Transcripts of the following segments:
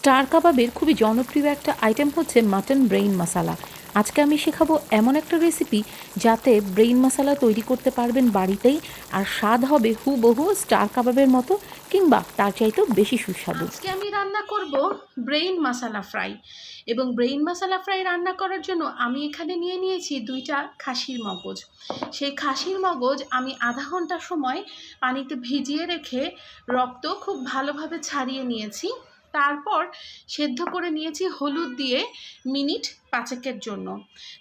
Star কাবাবের খুবই জনপ্রিয় একটা আইটেম হচ্ছে মাটন ব্রেইন মশালা আজকে আমি শেখাবো এমন একটা রেসিপি যাতে ব্রেইন মশালা তৈরি করতে পারবেন বাড়িতেই, আর স্বাদ হবে হুবহু স্টার কাবাবের মতো কিংবা তার চাইতেও বেশি সুস্বাদু। আজকে আমি রান্না করব ব্রেইন মশালা ফ্রাই এবং ব্রেইন মশালা ফ্রাই রান্না করার জন্য আমি এখানে নিয়ে নিয়েছি দুইটা খাসির মগজ। সেই খাসির মগজ আমি আধা ঘণ্টা সময় পানিতে ভিজিয়ে রেখে রক্ত খুব ভালোভাবে ছাড়িয়ে নিয়েছি। তারপর সেদ্ধ করে নিয়েছি হলুদ দিয়ে মিনিট পাঁচেকের জন্য।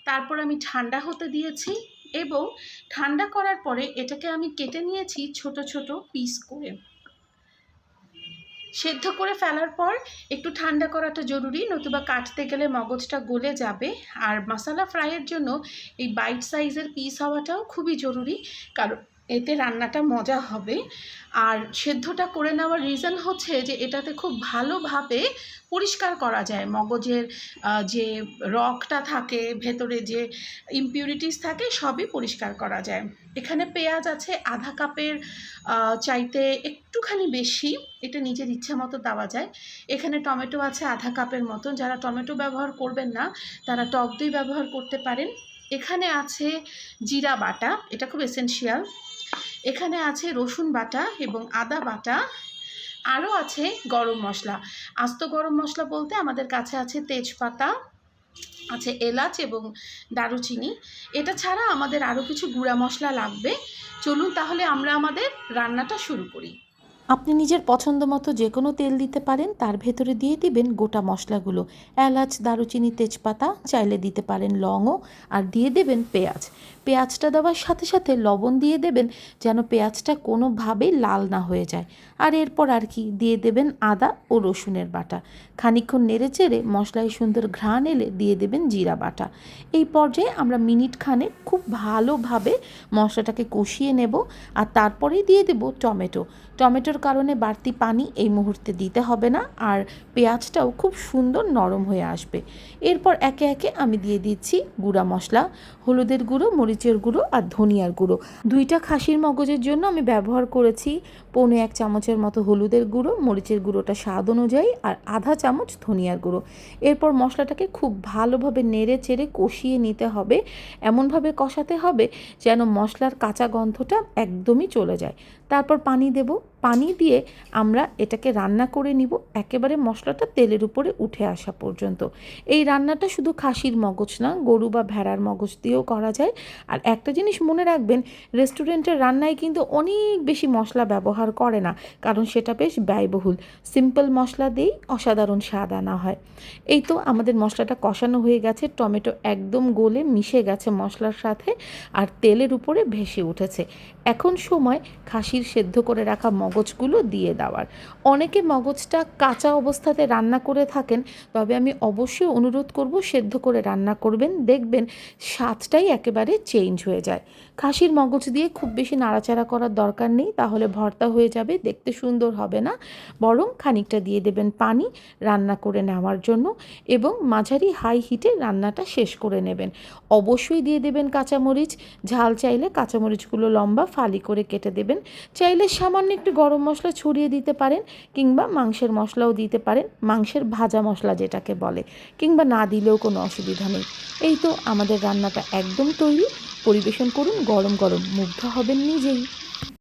তারপর আমি ঠান্ডা হতে দিয়েছি এবং ঠান্ডা করার পরে এটাকে আমি কেটে নিয়েছি ছোট ছোট পিস করে। সেদ্ধ করে ফেলার পর একটু ঠান্ডা করাটা জরুরি, নতুবা কাটতে গেলে মগজটা গলে যাবে। আর মশলা ফ্রাইয়ের জন্য এই বাইট সাইজের পিস হওয়াটাও খুবই জরুরি, কারণ এতে রান্নাটা মজা হবে। আর সেদ্ধটা করে নেওয়ার রিজন হচ্ছে যে, এটাতে খুব ভালোভাবে পরিষ্কার করা যায়। মগজের যে রকটা থাকে, ভেতরে যে ইমপিউরিটিস থাকে, সবই পরিষ্কার করা যায়। এখানে পেঁয়াজ আছে আধা কাপের চাইতে একটুখানি বেশি। এটা নিজের ইচ্ছা মতো দেওয়া যায়। এখানে টমেটো আছে আধা কাপের মতন। যারা টমেটো ব্যবহার করবেন না, তারা টক দই ব্যবহার করতে পারেন। এখানে আছে জিরা বাটা। এটা খুব এসেনশিয়াল এখানে আছে রসুন বাটা এবং আদা বাটা। আরও আছে গরম মশলা। আস্ত গরম মশলা বলতে আমাদের কাছে আছে তেজপাতা, আছে এলাচ এবং দারুচিনি। এটা ছাড়া আমাদের আরও কিছু গুঁড়া মশলা লাগবে। চলুন তাহলে আমরা আমাদের রান্নাটা শুরু করি। আপনি নিজের পছন্দ মতো যে কোনো তেল দিতে পারেন, তার ভেতরে দিয়ে দিবেন গোটা মশলাগুলো। এলাচ, দারুচিনি, তেজপাতা, চাইলে দিতে পারেন লংও, আর দিয়ে দেবেন পেঁয়াজ। পেঁয়াজটা দেওয়ার সাথে সাথে লবণ দিয়ে দেবেন যেন পেঁয়াজটা কোনোভাবেই লাল না হয়ে যায়। আর এরপর আর কি, দিয়ে দেবেন আদা ও রসুনের বাটা। খানিকক্ষণ নেড়ে চেড়ে মশলায় সুন্দর ঘ্রাণ এলে দিয়ে দেবেন জিরা বাটা। এই পর্যায়ে আমরা মিনিট খানে খুব ভালোভাবে মশলাটাকে কষিয়ে নেব, আর তারপরেই দিয়ে দেব টমেটো। টমেটোর কারণে বাড়তি পানি এই মুহূর্তে দিতে হবে না আর পেঁয়াজটাও খুব সুন্দর নরম হয়ে আসবে। এরপর একে একে আমি দিয়ে দিচ্ছি গুঁড়া মশলা, হলুদের গুঁড়ো, মরিচের গুঁড়ো আর ধনিয়ার গুঁড়ো। দুইটা খাসির মগজের জন্য আমি ব্যবহার করেছি পৌনে এক চামচের মতো হলুদের গুঁড়ো, মরিচের গুঁড়োটা স্বাদ অনুযায়ী আর আধা চামচ ধনিয়ার গুঁড়ো। এরপর মশলাটাকে খুব ভালোভাবে নেড়ে চেড়ে কষিয়ে নিতে হবে। এমনভাবে কষাতে হবে যেন মশলার কাঁচা গন্ধটা একদমই চলে যায়। তারপর পানি দেব। পানি দিয়ে আমরা এটাকে রান্না করে নিব। একেবারে মশলাটা তেলের উপরে উঠে আসা পর্যন্ত। এই রান্নাটা শুধু খাসির মগজ না, গরু বা ভেড়ার মগজ দিয়েও করা যায়। আর একটা জিনিস মনে রাখবেন, রেস্টুরেন্টের রান্নায় কিন্তু অনেক বেশি মশলা ব্যবহার করে না, কারণ সেটা বেশ ব্যয়বহুল। সিম্পল মশলা দিয়েই অসাধারণ স্বাদ আনা হয়। এই তো আমাদের মশলাটা কষানো হয়ে গেছে, টমেটো একদম গলে মিশে গেছে মশলার সাথে, আর তেলের উপরে ভেসে উঠেছে। এখন সময় খাসির সেদ্ধ করে রাখা মগজগুলো দিয়ে দেওয়ার। অনেকে মগজটা কাঁচা অবস্থাতে রান্না করে থাকেন, তবে আমি অবশ্যই অনুরোধ করব সেদ্ধ করে রান্না করবেন। দেখবেন স্বাদটাই একেবারে চেঞ্জ হয়ে যায়। খাসির মগজ দিয়ে খুব বেশি নাড়াচাড়া করার দরকার নেই, তাহলে ভর্তা হয়ে যাবে, দেখতে সুন্দর হবে না। বরং খানিকটা দিয়ে দেবেন পানি রান্না করে নেওয়ার জন্য এবং মাঝারি হাই হিটে রান্নাটা শেষ করে নেবেন। অবশ্যই দিয়ে দেবেন কাঁচামরিচ। ঝাল চাইলে কাঁচামরিচগুলো লম্বা ফালি করে কেটে দেবেন। চাইলে সামান্য একটু গরম মশলা ছড়িয়ে দিতে পারেন কিংবা মাংসের মশলাও দিতে পারেন, মাংসের ভাজা মশলা যেটাকে বলে, কিংবা না দিলেও কোনো অসুবিধা নেই। এই তো আমাদের রান্নাটা একদম তৈরি। পরিবেশন করুন, গরম গরম, মুগ্ধ হবেন নিজেই।